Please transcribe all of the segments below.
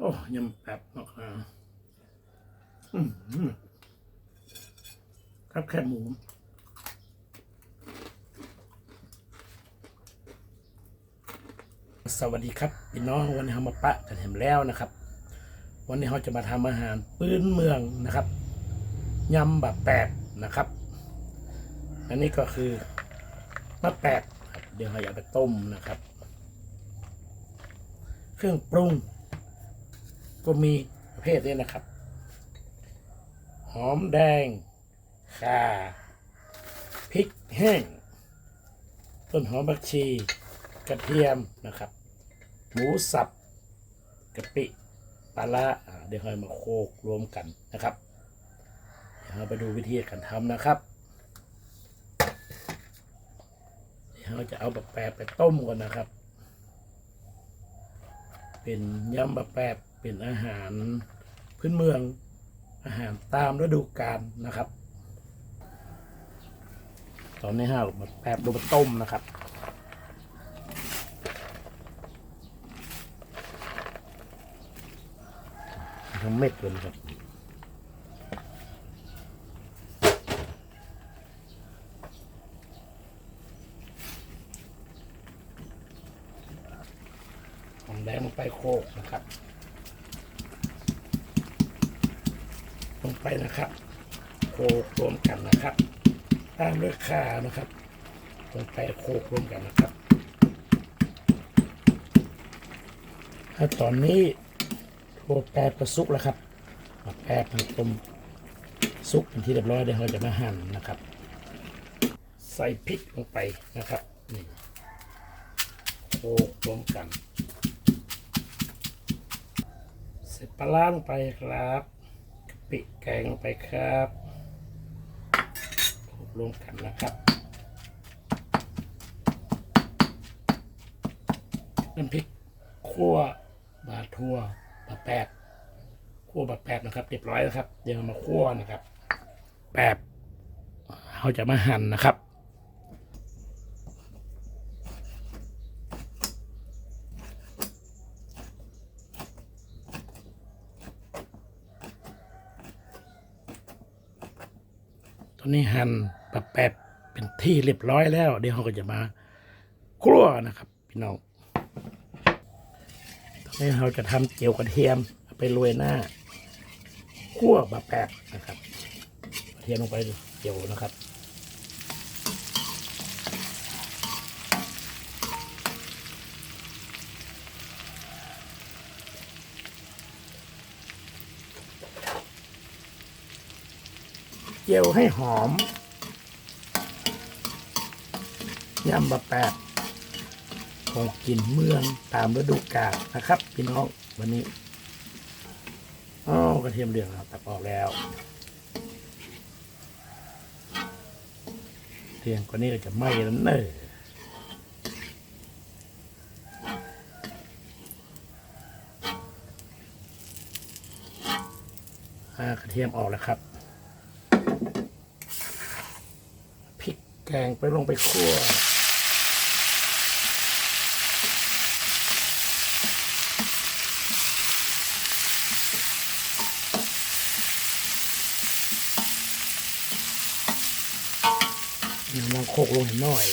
โอ้ยำแบบเนาะอ่าอืมอืมครับแค่หมูสวัสดีครับพี่น้องวันนี้เรามาปะกันเห็นแล้วนะครับ วันนี้เราจะมาทำอาหารพื้นเมืองนะครับยำแบบแปบนะครับ อันนี้ก็คือมะแปบครับเดี๋ยวเราจะไปต้มนะครับ เครื่องปรุง ก็มีประเภทนี้นะครับ หอมแดงข่าพริกแห้ง ต้นหอมบักชี กระเทียมนะครับ หมูสับกะปิปลาร้าอ่าเดี๋ยวเรามาโคกรวมกันนะครับเดี๋ยวเราไปดูวิธีการทำนะครับเดี๋ยวเราจะเอาแบบแปรไปต้มก่อนนะครับ เป็นยำแบบแปร เป็นอาหารพื้นเมืองอาหารตามฤดูกาลนะครับ ตอนนี้ห้าแบบแปรลงมาต้มนะครับทั้งเม็ดเลยนะครับหอมแดงลงไปโคกนะครับ งไปนะครับโคกรวมกันนะครับตามด้วยข่านะครับ ลงไปโคกรวมกันนะครับถ้าตอนนี้ตัวแปรประสุกแล้วครับมาแปรมันต้มสุกเป็นที่เรียบร้อยเดี๋ยวเราจะมาหั่นนะครับ ใส่พริกลงไปนะครับนี่โขลกรวมกันใส่ปลาร้าลงไปครับ ปิแกงลงไปครับโขลกรวมกันนะครับน้ำพริกคั่วบาทั่วบาแปดคั่วบาแปดนะครับเรียบร้อยแล้วครับ เดี๋ยวมาคั่วนะครับ แปบเราจะมาหั่นนะครับ ตอนนี้หั่นปะแปบเป็นที่เรียบร้อยแล้ว เดี๋ยวเราก็จะมาครัวนะครับ พี่น้องตอนนี้เราจะทำเจียวกระเทียมเอาไปโรยหน้าคั่วปะแปบนะครับกระเทียมลงไปเจียวนะครับ เจียวให้หอมยำบะแปดของกินเมืองตามฤดูกาลนะครับ พี่น้องวันนี้อ๋อกระเทียมเหลืองตักออกแล้วเทียงกว่านี้ก็จะไหม้แล้วเนอะอ่ากระเทียมออกแล้วครับ พริก แกงไปลงไปคั่วน้ำมันโคกลงหน่อย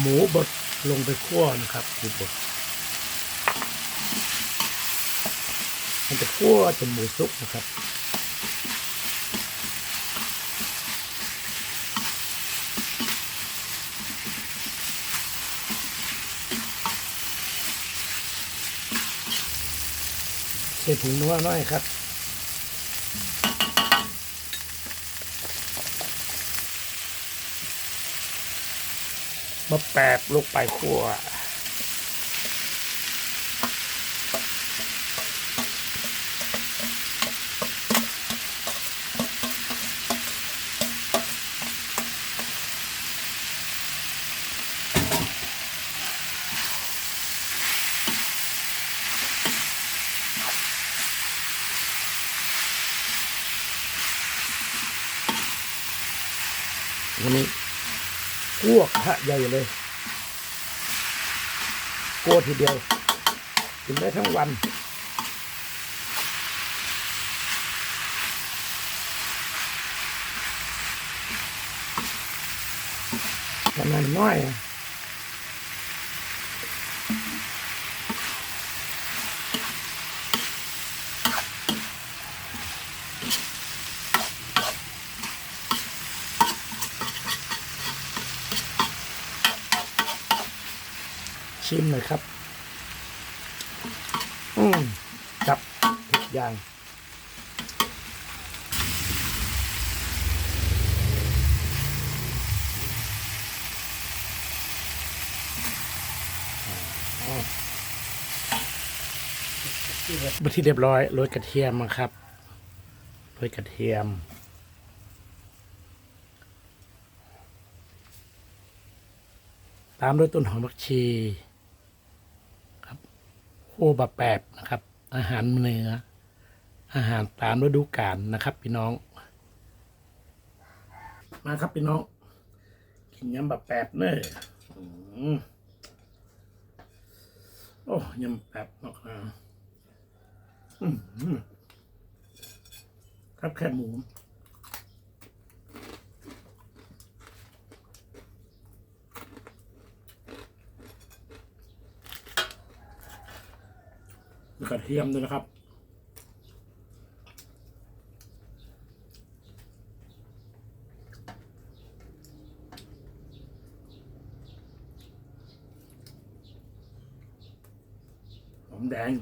หมูบดลงไปคั่วนะครับหมูบดมันจะคั่วจนหมูสุกนะครับ ส่ผงนัวน้อยครับมาแปบลูกไปคั่ว วันนี้พวกพระใหญ่เลยรัวทีเดียวกินได้ทั้งวันขนาดน้อยอะ ชิมหน่อยครับ อืมจับทุกอย่างมาที่เรียบร้อยโรยกระเทียมครับโรยกระเทียม ตามด้วยต้นหอมผักชี โอ้บะแปบนะครับ อาหารเนืออาหารตามฤดูกาลนะครับ พี่น้อง มาครับพี่น้องกินยำบะแปบเนอะอืมโอ้ยำแปบมากนะอืมครับแค่หมู มีกระเทียมด้วยนะครับ หอมแดง